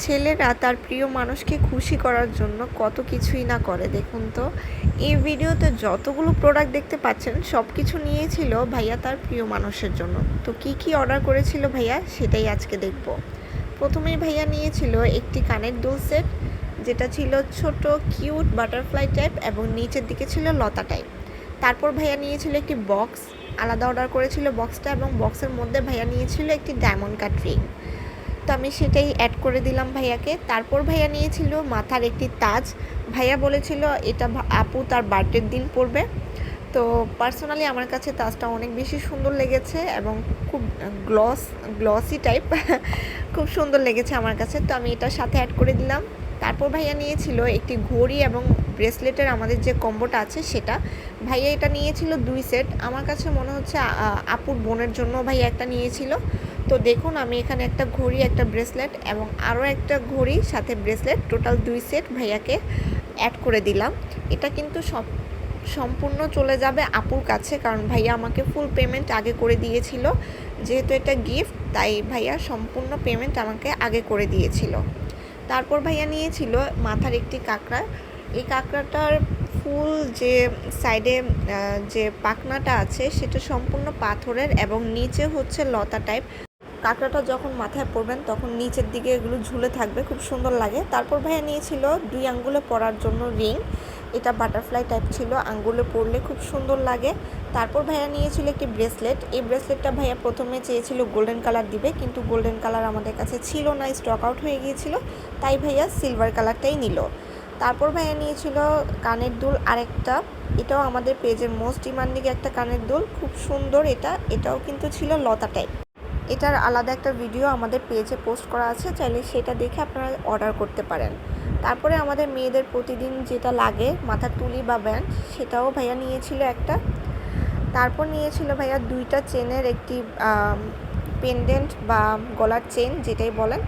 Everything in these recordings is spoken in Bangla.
ছেলেরা তার প্রিয় মানুষকে খুশি করার জন্য কত কিছুই না করে, দেখুন তো। এই ভিডিওতে যতগুলো প্রোডাক্ট দেখতে পাচ্ছেন সব কিছু নিয়েছিল ভাইয়া তার প্রিয় মানুষের জন্য। তো কি কি অর্ডার করেছিল ভাইয়া, সেটাই আজকে দেখব। প্রথমেই ভাইয়া নিয়েছিল একটি কানের দুল সেট যেটা ছিল ছোট কিউট বাটারফ্লাই টাইপ এবং নিচের দিকে ছিল লতা টাইপ তারপর ভাইয়া নিয়েছিল একটি বক্স আলাদা অর্ডার করেছিল বক্সটা এবং বক্সের মধ্যে ভাইয়া নিয়েছিল একটি ডায়মন্ড কাট রিং তো আমি সেটাই অ্যাড করে দিলাম ভাইয়াকে। তারপর ভাইয়া নিয়েছিল মাথার একটি তাজ। ভাইয়া বলেছিল, এটা আপু তার বার্থডের দিন পরবে তো পার্সোনালি আমার কাছে তাজটা অনেক বেশি সুন্দর লেগেছে এবং খুব গ্লস গ্লসি টাইপ খুব সুন্দর লেগেছে আমার কাছে। তো আমি এটার সাথে অ্যাড করে দিলাম। তারপর ভাইয়া নিয়েছিল একটি ঘড়ি এবং ব্রেসলেটের আমাদের যে কম্বোটা আছে সেটা। ভাইয়া এটা নিয়েছিল দুই সেট আমার কাছে মনে হচ্ছে আপুর বোনের জন্য ভাইয়া একটা নিয়েছিল। তো দেখুন, আমি এখানে একটা ঘড়ি, একটা ব্রেসলেট এবং আরও একটা ঘড়ি, সাথে ব্রেসলেট টোটাল দুই সেট ভাইয়াকে অ্যাড করে দিলাম। এটা কিন্তু সব সম্পূর্ণ চলে যাবে আপুর কাছে, কারণ ভাইয়া আমাকে ফুল পেমেন্ট আগে করে দিয়েছিল। যেহেতু এটা গিফট তাই ভাইয়া সম্পূর্ণ পেমেন্ট আমাকে আগে করে দিয়েছিল। তারপর ভাইয়া নিয়েছিল মাথার একটি কাঁকড়া। এই কাঁকড়াটার ফুল যে সাইডে যে পাখনাটা আছে, সেটা সম্পূর্ণ পাথরের এবং নিচে হচ্ছে লতা টাইপ কাঁকড়াটা যখন মাথায় পরবেন তখন নিচের দিকে এগুলো ঝুলে থাকবে, খুব সুন্দর লাগে। তারপর ভাইয়া নিয়েছিল দুই আঙ্গুলে পরার জন্য রিং। এটা বাটারফ্লাই টাইপ ছিল, আঙ্গুলে পরলে খুব সুন্দর লাগে। তারপর ভাইয়া নিয়েছিল একটি ব্রেসলেট। এই ব্রেসলেটটা ভাইয়া প্রথমে চেয়েছিল গোল্ডেন কালার দিবে, কিন্তু গোল্ডেন কালার আমাদের কাছে ছিল না, স্টক আউট হয়ে গিয়েছিল, তাই ভাইয়া সিলভার কালারটাই নিল। তারপর ভাইয়া নিয়েছিল কানের দুল আরেকটা। এটাও আমাদের পেজের মোস্ট ডিমান্ডিং একটা কানের দুল, খুব সুন্দর এটা। এটাও কিন্তু ছিল লতা টাইপ। এটার আলাদা একটা ভিডিও আমাদের পেজে পোস্ট করা আছে, চাইলে সেটা দেখে আপনারা অর্ডার করতে পারেন। তারপরে আমাদের মেয়েদের প্রতিদিন যেটা লাগে মাথার তুলি বা ব্যান্ড সেটাও ভাইয়া নিয়েছিল একটা। তারপর নিয়েছিল ভাইয়া দুইটা চেনের একটি পেন্ডেন্ট বা গলার চেন যেটাই বলেন।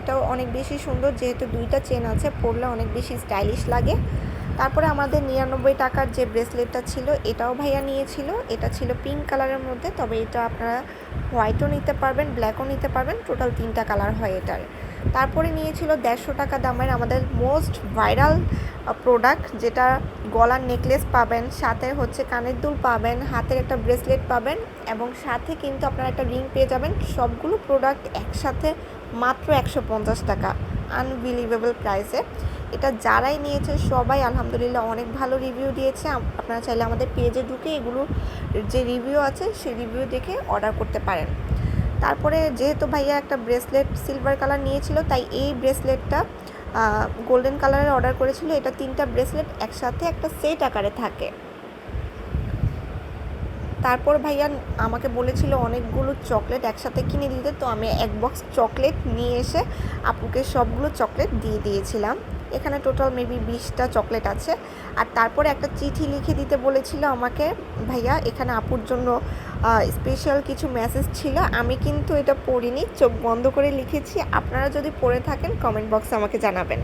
এটাও অনেক বেশি সুন্দর, যেহেতু দুইটা চেন আছে, পরলে অনেক বেশি স্টাইলিশ লাগে। তারপরে আমাদের নিরানব্বই টাকার যে ব্রেসলেটটা ছিল, এটাও ভাইয়া নিয়েছিল। এটা ছিল পিঙ্ক কালারের মধ্যে, তবে এটা আপনারা হোয়াইটও নিতে পারবেন ব্ল্যাকও নিতে পারবেন। টোটাল তিনটা কালার হয় এটার। তারপরে নিয়েছিল দেড়শো টাকা দামের আমাদের মোস্ট ভাইরাল প্রোডাক্ট যেটা গলার নেকলেস পাবেন, সাথে হচ্ছে কানের দুল পাবেন, হাতের একটা ব্রেসলেট পাবেন, এবং সাথে কিন্তু আপনারা একটা রিং পেয়ে যাবেন। সবগুলো প্রোডাক্ট একসাথে মাত্র একশো পঞ্চাশ টাকা আনবিলিভেবল প্রাইসে এটা যারাই নিয়েছে সবাই আলহামদুলিল্লাহ অনেক ভালো রিভিউ দিয়েছে। আপনারা চাইলে আমাদের পেজে ঢুকে এগুলো যে রিভিউ আছে, সেই রিভিউ দেখে অর্ডার করতে পারেন। তারপরে যেহেতু ভাইয়া একটা ব্রেসলেট সিলভার কালার নিয়েছিল, তাই এই ব্রেসলেটটা গোল্ডেন কালারের অর্ডার করেছিল। এটা তিনটা ব্রেসলেট একসাথে একটা সেট আকারে থাকে। তারপর ভাইয়া আমাকে বলেছিল অনেকগুলো চকলেট একসাথে কিনে দিতে, তো আমি এক বক্স চকলেট নিয়ে এসে আপুকে সবগুলো চকলেট দিয়ে দিয়েছিলাম। এখানে টোটাল মেবি বিশটা চকলেট আছে। আর তারপরে একটা চিঠি লিখে দিতে বলেছিল আমাকে, ভাইয়া, এখানে আপুর জন্য স্পেশাল কিছু মেসেজ ছিল। আমি কিন্তু এটা পড়িনি, চোখ বন্ধ করে লিখেছি। আপনারা যদি পড়ে থাকেন কমেন্ট বক্সে আমাকে জানাবেন।